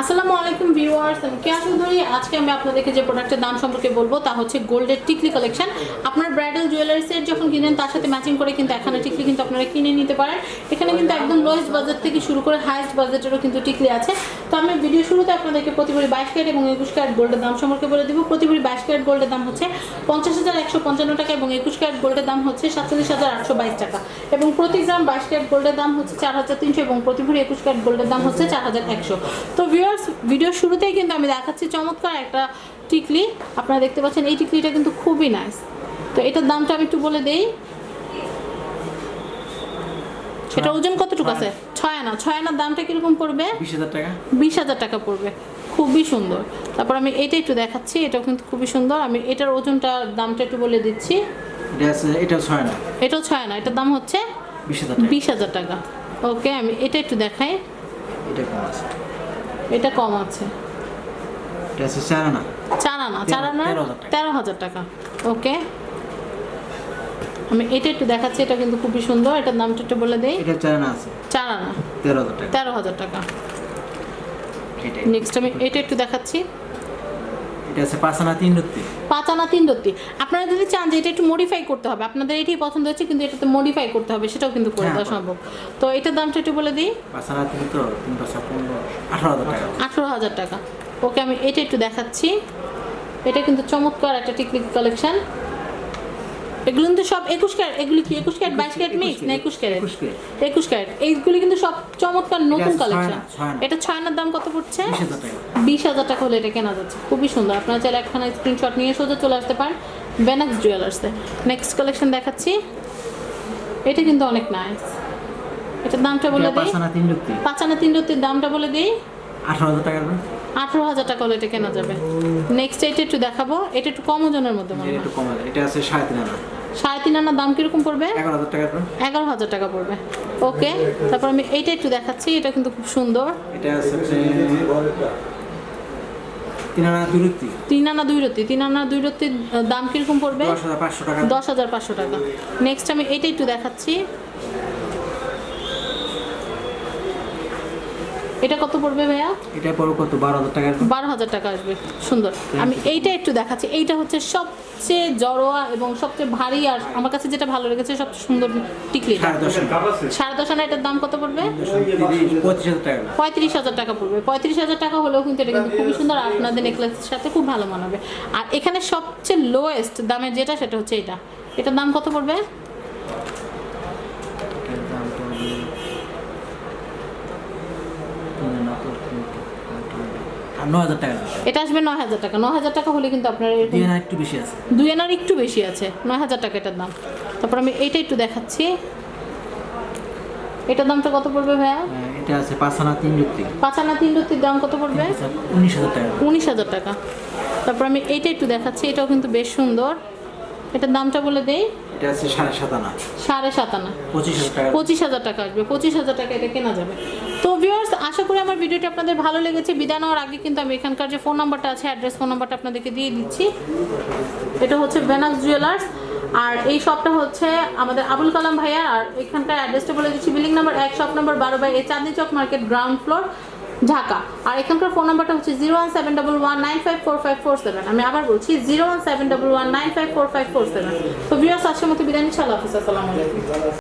আসসালামু আলাইকুম ভিউয়ার্স, আমি কেয়া চৌধুরী। আজকে আমি আপনাদেরকে যে প্রোডাক্টের দাম সম্পর্কে বলব তা হচ্ছে গোল্ডের টিকলি কালেকশন আপনার ব্রাইডাল জুয়েলারি সেট যখন কিনেন, তার সাথে ম্যাচিং করে কিন্তু এখানে টিকলি কিন্তু আপনারা কিনে নিতে পারেন। এখানে কিন্তু একদম লোয়েস্ট বাজেট থেকে শুরু করে হাইয়েস্ট বাজেটেরও কিন্তু টিকলি আছে। তো আমি ভিডিও শুরুতে আপনাদেরকে প্রতি বাইশ ক্যারেট এবং একুশ ক্যারেট গোল্ডের দাম সম্পর্কে বলে দিব। প্রতি ভরি বাইশ ক্যারেট গোল্ডের দাম হচ্ছে পঞ্চাশ হাজার একশো পঞ্চান্ন টাকা এবং একুশ ক্যারেট গোল্ডের দাম হচ্ছে সাতচল্লিশ হাজার আটশো বাইশ টাকা। এবং প্রতি গ্রাম বাইশ ক্যারেট গোল্ডের দাম হচ্ছে চার হাজার তিনশো এবং প্রতি ভরি একুশ ক্যারেট গোল্ডের দাম হচ্ছে চার হাজার একশো। তো ভিউয়ার্স ভিডিওর শুরুতেই কিন্তু আমি দেখাচ্ছি চমৎকার একটা টিকলি। আপনারা দেখতে পাচ্ছেন এই টিকলিটা কিন্তু খুবই নাইস তো এটার দামটা আমি একটু বলে দেই। এটা ওজন কতটুকু আছে? ছয় আনা। ছয় আনার দামটা কীরকম পড়বে? বিশ হাজার টাকা। বিশ হাজার টাকা পড়বে। খুবই সুন্দর। তারপর আমি এটা একটু দেখাচ্ছি এটাও কিন্তু খুবই সুন্দর। আমি এটার ওজনটা দামটা একটু বলে দিচ্ছি। এটা ছয় না এটাও ছয় আনা। এটার দাম হচ্ছে বিশ হাজার টাকা। ওকে আমি এটা একটু দেখাই। এটা এটা কম আছে। এটা আছে চার আনা চার আনা চার আনা তেরো হাজার টাকা। ওকে। আমি এটা একটু দেখাচ্ছি এটা কিন্তু খুবই সুন্দর। এটার দামটা একটু বলে দেই। এটা চার আনা আছে। চার আনা তেরো হাজার টাকা। তেরো হাজার টাকা। নেক্সট আমি এটা একটু দেখাচ্ছি। এটা আছে? পাঁচানা তিন রত্তি পাঁচানা তিন রত্তি আপনারা যদি চান যে এটা একটু মডিফাই করতে হবে আপনাদের এটাই পছন্দ হচ্ছে কিন্তু এটাতে মডিফাই করতে হবে সেটাও কিন্তু করে হ্যাঁ, দেওয়া সম্ভব। তো এটার দামটা একটু বলে দিই। পাঁচানা তিন তো তিন পাঁচা পনেরো আঠারো হাজার টাকা। আঠেরো হাজার টাকা। ওকে আমি এটা একটু দেখাচ্ছি। এটা কিন্তু চমৎকার একটা টিকলিক কালেকশন। এগুলো কিন্তু সব একুশ ক্যারেট। এগুলি কি একুশ ক্যারেট বাইশ ক্যারেট মিক্স না একুশ ক্যারেট? একুশ ক্যারেট। এইগুলি কিন্তু সব চমৎকার নতুন কালেকশন এটা ছয় আনার দাম কত পড়ছে? বিশ হাজার টাকা। হাজার টাকা হলে এটা কেনা যাচ্ছে। খুবই সুন্দর। আপনারা চাইলে একখানা স্ক্রিনশট নিয়ে সোজা চলে আসতে পারেন। বেনাক্স জুয়েলার্সে নেক্সট কালেকশন দেখাচ্ছি। এটা কিন্তু অনেক নাইস এটার দামটা বলে দিই। পাঁচ আনা তিন রত্তি পাঁচ আনা তিন রতির দামটা বলে দিই। আঠারো হাজার দাম। আঠারো হাজার টাকা হলে এটা কেনা যাবে। নেক্সট এটা একটু দেখাবো। এটা একটু কম ওজনের মধ্যে মনে এটা একটু কম এটা আছে সাড়ে তিন আনা। সাড়ে তিন আনার দাম কীরকম পড়বে? এগারো হাজার টাকা পড়বে। ওকে তারপর আমি এইটা একটু দেখাচ্ছি এটা কিন্তু খুব সুন্দর। তিন আনা দুই রত্তি তিন আনা দুই রতি তিন আনা দুই রতির দাম কীরকম পড়বে? দশ হাজার পাঁচশো টাকা। নেক্সট আমি এইটা একটু দেখাচ্ছি। এটা কত পড়বে ভাইয়া? এটা পড়ো কত? বারো হাজার দাম। বারো হাজার টাকা আসবে। সুন্দর। আমি এইটা একটু দেখাচ্ছি। এইটা হচ্ছে সবচেয়ে জড়োয়া এবং সবচেয়ে ভারী আর আমার কাছে যেটা ভালো লেগেছে সবচেয়ে সুন্দর টিকলি। সাড়ে দশ আনা এটার দাম কত পড়বে? টাকা দাম। পঁয়ত্রিশ হাজার টাকা পড়বে। পঁয়ত্রিশ হাজার টাকা হলেও কিন্তু এটা কিন্তু খুবই সুন্দর আপনাদের নেকলেসের সাথে খুব ভালো মানাবে। আর এখানে সবচেয়ে লোয়েস্ট দামের যেটা সেটা হচ্ছে এটা। এটার দাম কত পড়বে? 9000 টাকা এটা আসবে 9000 টাকা। 9000 টাকা হলে কিন্তু আপনার দুই আনার একটু বেশি আছে। দুই আনার একটু বেশি আছে। 9000 টাকা এটার দাম। তারপর আমি এটা একটু দেখাচ্ছি। এটার দামটা কত পড়বে ভাইয়া? হ্যাঁ, এটা আছে পাঁচ আনা তিন রুটি পাঁচ আনা তিন রুটির দাম কত পড়বে? 19000 টাকা। 19000 টাকা। তারপর আমি এইটা একটু দেখাচ্ছি। এটাও কিন্তু বেশ সুন্দর। এটার দামটা বলে দেই? এটা আছে সাড়ে সাত আনা। সাড়ে সাত আনা। পঁচিশ হাজার টাকা। আসবে। পঁচিশ হাজার টাকা এটা কেনা যাবে। তো ভিউয়ার্স আশা করি আমার ভিডিওটি আপনাদের ভালো লেগেছে। বিদায় নেওয়ার আগে কিন্তু আমি এখানকার যে ফোন নাম্বারটা আছে অ্যাড্রেস ফোন নাম্বারটা আপনাদেরকে দিয়ে দিচ্ছি। এটা হচ্ছে ভেনাক্স জুয়েলার্স আর এই শপটা হচ্ছে আমাদের আবুল কালাম ভাইয়া আর এখানকার অ্যাড্রেসটা বলে দিচ্ছি। বিল্ডিং নাম্বার এক শপ নাম্বার বারো by A Chandni Chowk market ground floor Dhaka. আর এখানকার ফোন নাম্বারটা হচ্ছে zero one seven double one nine five four five four seven. আমি আবার বলছি zero one seven double one nine five four five four seven. তো বিয়াস আজকের মতো বিদায় ছাড়া আল্লাহ হাফিজ।